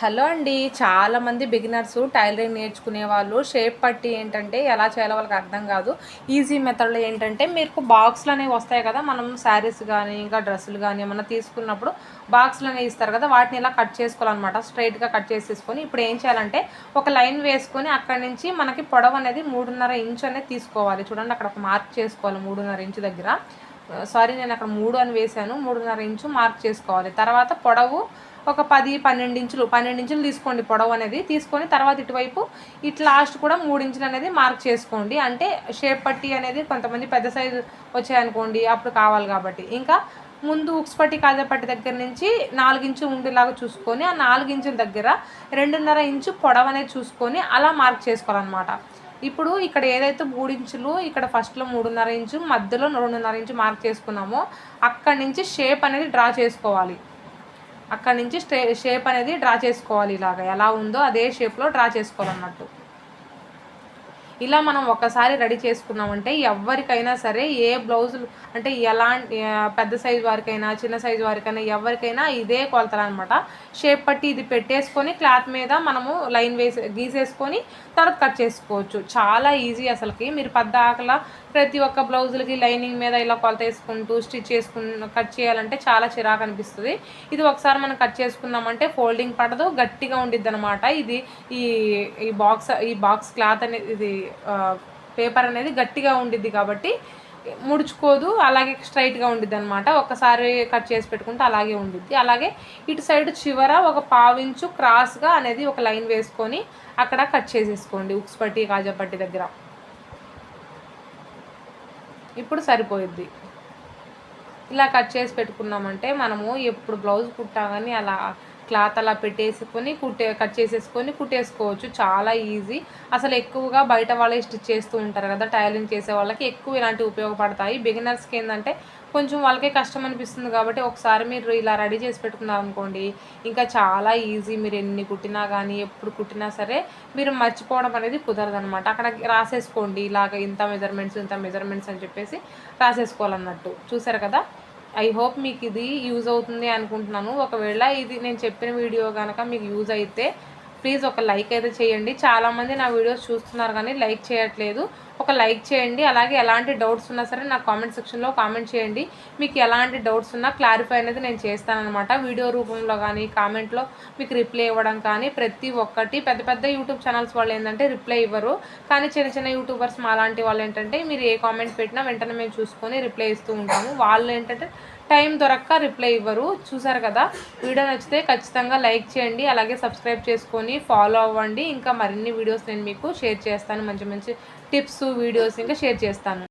Hello అండి. చాలామంది beginners tailoring నేర్చుకునే వాళ్ళు షేప్ పట్టి ఏంటంటే ఎలా చేయాలో వాళ్ళకి అర్థం కాదు. ఈజీ మెథడ్లో ఏంటంటే మీకు బాక్స్లు అనేవి వస్తాయి కదా మనం శారీస్ కానీ ఇంకా డ్రెస్సులు కానీ ఏమన్నా తీసుకున్నప్పుడు బాక్స్లు అనేవి ఇస్తారు కదా వాటిని ఇలా కట్ చేసుకోవాలన్నమాట. స్ట్రైట్గా కట్ చేసేసుకొని ఇప్పుడు ఏం చేయాలంటే ఒక లైన్ వేసుకొని అక్కడి నుంచి మనకి పొడవు అనేది మూడున్నర ఇంచు అనేది తీసుకోవాలి. చూడండి అక్కడ ఒక మార్క్ చేసుకోవాలి మూడున్నర ఇంచు దగ్గర. Uh, సారీ నేను అక్కడ మూడు అని వేసాను మూడున్నర ఇంచు మార్క్ చేసుకోవాలి. తర్వాత పొడవు ఒక పది పన్నెండు ఇంచులు పన్నెండు ఇంచులు తీసుకోండి పొడవు అనేది. తీసుకొని తర్వాత ఇటువైపు ఇటు లాస్ట్ కూడా మూడు ఇంచులు అనేది మార్క్ చేసుకోండి. అంటే షేప్ పట్టి అనేది కొంతమంది పెద్ద సైజు వచ్చాయనుకోండి అప్పుడు కావాలి కాబట్టి. ఇంకా ముందు ఉక్స్ పట్టి కాజా పట్టి దగ్గర నుంచి నాలుగు ఇంచు ఉండేలాగా చూసుకొని ఆ నాలుగు ఇంచుల దగ్గర రెండున్నర ఇంచు పొడవు అనేది చూసుకొని అలా మార్క్ చేసుకోవాలన్నమాట. ఇప్పుడు ఇక్కడ ఏదైతే మూడించులు ఇక్కడ ఫస్ట్లో మూడున్నర ఇంచు మధ్యలో రెండున్నర ఇంచు మార్క్ చేసుకున్నామో అక్కడి నుంచి షేప్ అనేది డ్రా చేసుకోవాలి. అక్కడ నుంచి స్టే షేప్ అనేది డ్రా చేసుకోవాలి ఇలాగ. ఎలా ఉందో అదే షేప్లో డ్రా చేసుకోవాలన్నట్టు. ఇలా మనం ఒకసారి రెడీ చేసుకున్నామంటే ఎవరికైనా సరే ఏ బ్లౌజులు అంటే ఎలాంటి పెద్ద సైజు వారికైనా చిన్న సైజు వారికైనా ఎవరికైనా ఇదే కొలతలు అనమాట షేప్ పట్టి ఇది పెట్టేసుకొని క్లాత్ మీద మనము లైన్ వేసి గీసేసుకొని తర్వాత కట్ చేసుకోవచ్చు. చాలా ఈజీ అసలుకి. మీరు పెద్ద ఆకల ప్రతి ఒక్క బ్లౌజులకి లైనింగ్ మీద ఇలా కొలత వేసుకుంటూ స్టిచ్ చేసుకుని కట్ చేయాలంటే చాలా చిరాకు అనిపిస్తుంది. ఇది ఒకసారి మనం కట్ చేసుకున్నామంటే ఫోల్డింగ్ పడదు గట్టిగా ఉండిద్ది అనమాట ఇది ఈ ఈ బాక్స్ ఈ బాక్స్ క్లాత్ అనేది ఇది పేపర్ అనేది గట్టిగా ఉండిద్ది కాబట్టి ముడుచుకోదు అలాగే స్ట్రైట్గా ఉండిద్ది అనమాట ఒకసారి కట్ చేసి పెట్టుకుంటే అలాగే ఉండిద్ది. అలాగే ఇటు సైడ్ చివర ఒక పావించు క్రాస్గా అనేది ఒక లైన్ వేసుకొని అక్కడ కట్ చేసేసుకోండి ఉక్స్ పట్టి కాజా పట్టి దగ్గర. ఇప్పుడు సరిపోయిద్ది. ఇలా కట్ చేసి పెట్టుకున్నామంటే మనము ఎప్పుడు బ్లౌజ్ కుట్టా కానీ అలా క్లాత్ అలా పెట్టేసుకొని కుట్టే కట్ చేసేసుకొని కుట్టేసుకోవచ్చు. చాలా ఈజీ. అసలు ఎక్కువగా బయట వాళ్ళే స్టిచ్ చేస్తూ ఉంటారు కదా టైలింగ్ చేసే వాళ్ళకి ఎక్కువ ఇలాంటివి ఉపయోగపడతాయి. బిగినర్స్కి ఏంటంటే కొంచెం వాళ్ళకే కష్టం అనిపిస్తుంది కాబట్టి ఒకసారి మీరు ఇలా రెడీ చేసి పెట్టుకున్నారనుకోండి ఇంకా చాలా ఈజీ. మీరు ఎన్ని కుట్టినా కానీ ఎప్పుడు కుట్టినా సరే మీరు మర్చిపోవడం అనేది కుదరదనమాట అక్కడ రాసేసుకోండి. ఇలాగ ఇంత మెజర్మెంట్స్ ఇంత మెజర్మెంట్స్ అని చెప్పేసి రాసేసుకోవాలన్నట్టు. చూసారు కదా? ఐ హోప్ మీకు ఇది యూజ్ అవుతుంది అనుకుంటున్నాను. ఒకవేళ ఇది నేను చెప్పిన వీడియో కనుక మీకు యూజ్ అయితే ప్లీజ్ ఒక లైక్ అయితే చేయండి. చాలామంది నా వీడియోస్ చూస్తున్నారు కానీ లైక్ చేయట్లేదు. ఒక లైక్ చేయండి. అలాగే ఎలాంటి డౌట్స్ ఉన్నా సరే నా కామెంట్ సెక్షన్లో కామెంట్ చేయండి. మీకు ఎలాంటి డౌట్స్ ఉన్నా క్లారిఫై అనేది నేను చేస్తానమాట వీడియో రూపంలో కానీ కామెంట్లో మీకు రిప్లై ఇవ్వడం కానీ ప్రతి ఒక్కటి. పెద్ద పెద్ద యూట్యూబ్ ఛానల్స్ వాళ్ళు ఏంటంటే రిప్లై ఇవ్వరు. కానీ చిన్న చిన్న యూట్యూబర్స్ మా అలాంటి వాళ్ళు ఏంటంటే మీరు ఏ కామెంట్ పెట్టినా వెంటనే మేము చూసుకొని రిప్లై ఇస్తూ ఉంటాము. వాళ్ళు ఏంటంటే టైం దొరక్క రిప్లై ఇవ్వరు. చూసారు కదా? వీడియో నచ్చితే ఖచ్చితంగా లైక్ చేయండి. అలాగే సబ్స్క్రైబ్ చేసుకొని ఫాలో అవ్వండి. ఇంకా మరిన్ని వీడియోస్ నేను మీకు షేర్ చేస్తాను. మంచి మంచి టిప్స్ వీడియోస్ ఇంకా షేర్ చేస్తాను.